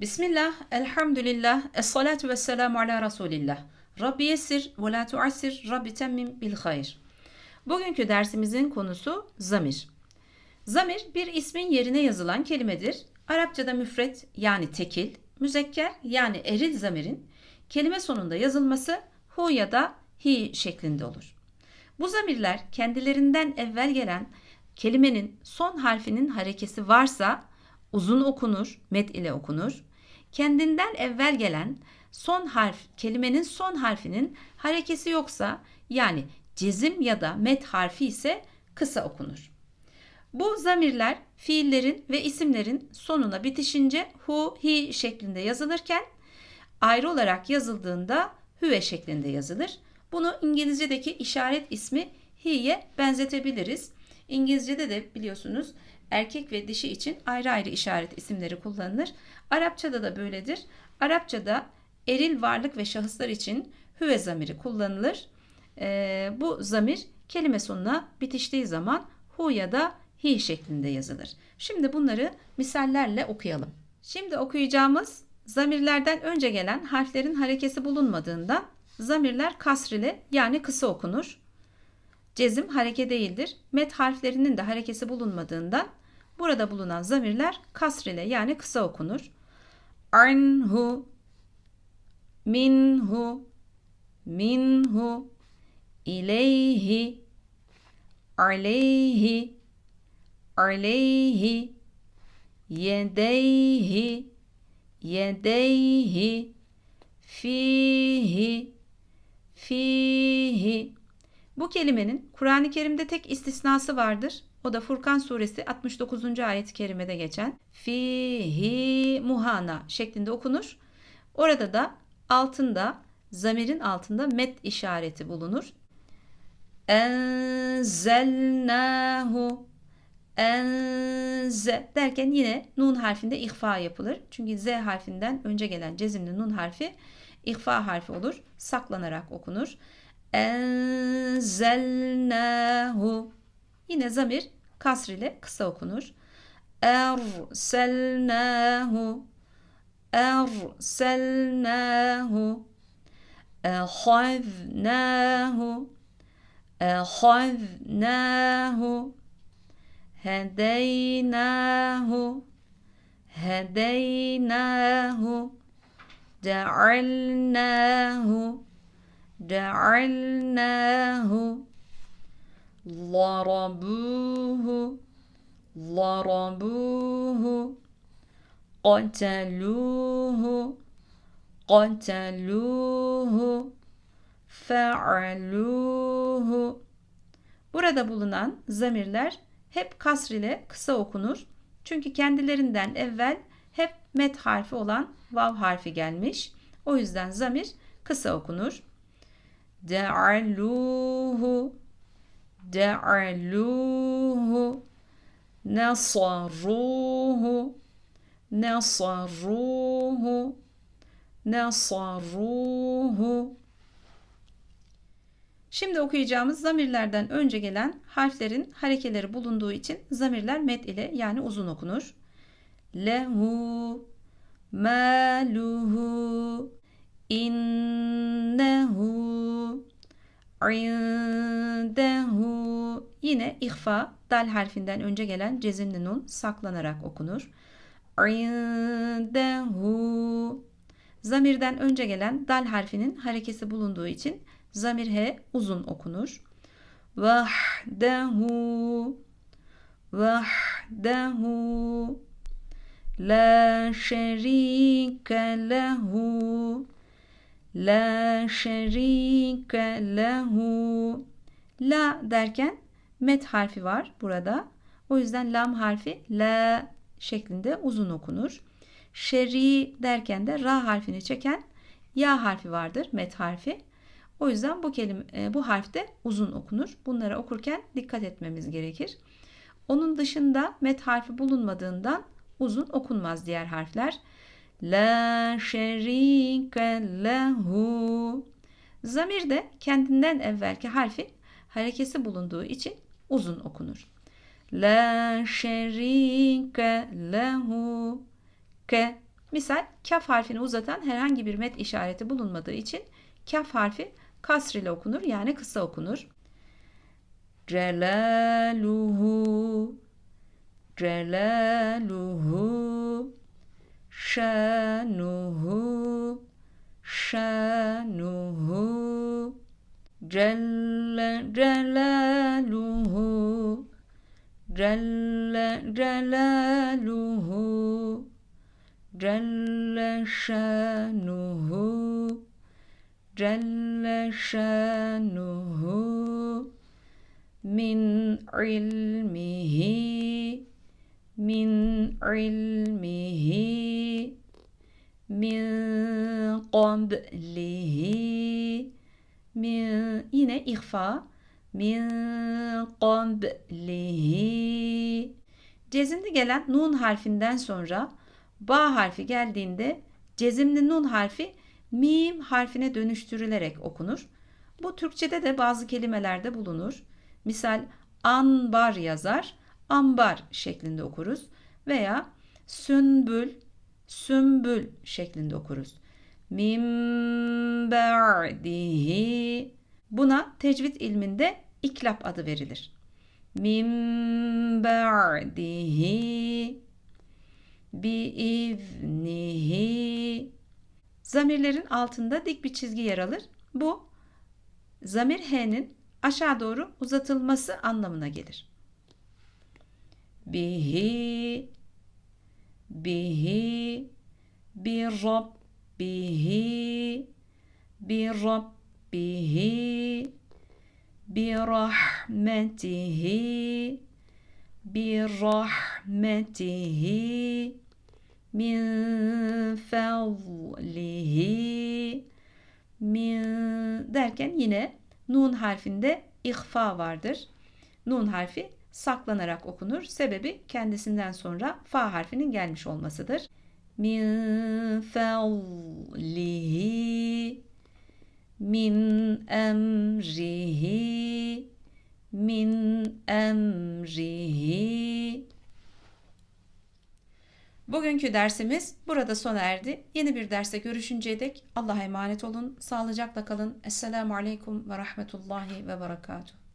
Bismillah, elhamdülillah, esselatu vesselamu ala Resulillah. Rabbi yessir ve la tuassir, Rabbi temmim bil hayr. Bugünkü dersimizin konusu zamir. Zamir bir ismin yerine yazılan kelimedir. Arapçada müfret yani tekil, müzekker yani eril zamirin kelime sonunda yazılması hu ya da hi şeklinde olur. Bu zamirler kendilerinden evvel gelen kelimenin son harfinin harekesi varsa uzun okunur, met ile okunur. Kendinden evvel gelen son harf, kelimenin son harfinin harekesi yoksa yani cezim ya da met harfi ise kısa okunur. Bu zamirler fiillerin ve isimlerin sonuna bitişince hu, hi şeklinde yazılırken ayrı olarak yazıldığında hüve şeklinde yazılır. Bunu İngilizce'deki işaret ismi hi'ye benzetebiliriz. İngilizce'de de biliyorsunuz erkek ve dişi için ayrı ayrı işaret isimleri kullanılır. Arapçada da böyledir. Arapçada eril varlık ve şahıslar için hüve zamiri kullanılır. Ee, bu zamir kelime sonuna bitiştiği zaman hu ya da hi şeklinde yazılır. Şimdi bunları misallerle okuyalım. Şimdi okuyacağımız zamirlerden önce gelen harflerin harekesi bulunmadığından zamirler kasrili yani kısa okunur. Cezim hareke değildir. Met harflerinin de harekesi bulunmadığından burada bulunan zamirler kasrile yani kısa okunur. Anhu, minhu, minhu, ileyhi, aleyhi, aleyhi, yedeyhi, yedeyhi, fihi, fihi. Bu kelimenin Kur'an-ı Kerim'de tek istisnası vardır. O da Furkan suresi 69. ayet-i kerimede geçen fihi muhana şeklinde okunur. Orada da altında zamirin altında met işareti bulunur. Enzelnahu enze derken yine nun harfinde ihfa yapılır. Çünkü z harfinden önce gelen cezimli nun harfi ihfa harfi olur. Saklanarak okunur. Enzelnahu Yine zamir kasr ile kısa okunur. Erselnahu Erselnahu Ehaznahu Ehaznahu Hedeynahu Hedeynahu Cealnahu Cealnahu ضربوه ضربوه قتلوه قتلوه فعلوه Burada bulunan zamirler hep kasr ile kısa okunur. Çünkü kendilerinden evvel hep met harfi olan vav harfi gelmiş. O yüzden zamir kısa okunur. De'aluhu de'aluhu nasaruhu nasaruhu nasaruhu Şimdi okuyacağımız zamirlerden önce gelen harflerin harekeleri bulunduğu için zamirler met ile yani uzun okunur. Lehu, maluhu, innehu, indehu. Yine ihfa dal harfinden önce gelen cezimli nun saklanarak okunur. Indehu. Zamirden önce gelen dal harfinin harekesi bulunduğu için zamir he uzun okunur. Vahdehu. Vahdehu. La şerike lehu. La şerike lehu. La derken met harfi var burada. O yüzden lam harfi la şeklinde uzun okunur. Şeri derken de ra harfini çeken ya harfi vardır met harfi. O yüzden bu kelime e, bu harf de uzun okunur. Bunları okurken dikkat etmemiz gerekir. Onun dışında met harfi bulunmadığından uzun okunmaz diğer harfler. La şerike lehu. Zamir de kendinden evvelki harfin harekesi bulunduğu için uzun okunur. La şerike lehu. Ke Misal kaf harfini uzatan herhangi bir met işareti bulunmadığı için kaf harfi kasr ile okunur yani kısa okunur. Celaluhu Celaluhu Şanuhu Şanuhu Celle Celaluhu Celle Celaluhu Celle Şanuhu Celle Şanuhu Min ilmihi Min ilmihi Min qablihi Min yine ihfa Min qablihi Cezimli gelen nun harfinden sonra ba harfi geldiğinde cezimli nun harfi mim harfine dönüştürülerek okunur. Bu Türkçede de bazı kelimelerde bulunur. Misal anbar yazar, ambar şeklinde okuruz veya sünbül, sümbül şeklinde okuruz. Min ba'dihi buna tecvid ilminde iklap adı verilir. Min ba'dihi biiznihi Zamirlerin altında dik bir çizgi yer alır. Bu zamir h'nin aşağı doğru uzatılması anlamına gelir. Bihi bihi bi rabbihi bi rabbihi bi rahmetihi bi rahmetihi min fadlihi min derken yine nun harfinde ihfa vardır. Nun harfi saklanarak okunur. Sebebi kendisinden sonra fa harfinin gelmiş olmasıdır. Min fadlihi min emrihi min emrihi Bugünkü dersimiz burada sona erdi. Yeni bir derste görüşünceye dek Allah'a emanet olun. Sağlıcakla kalın. Esselamu Aleyküm ve Rahmetullahi ve Berekatuhu.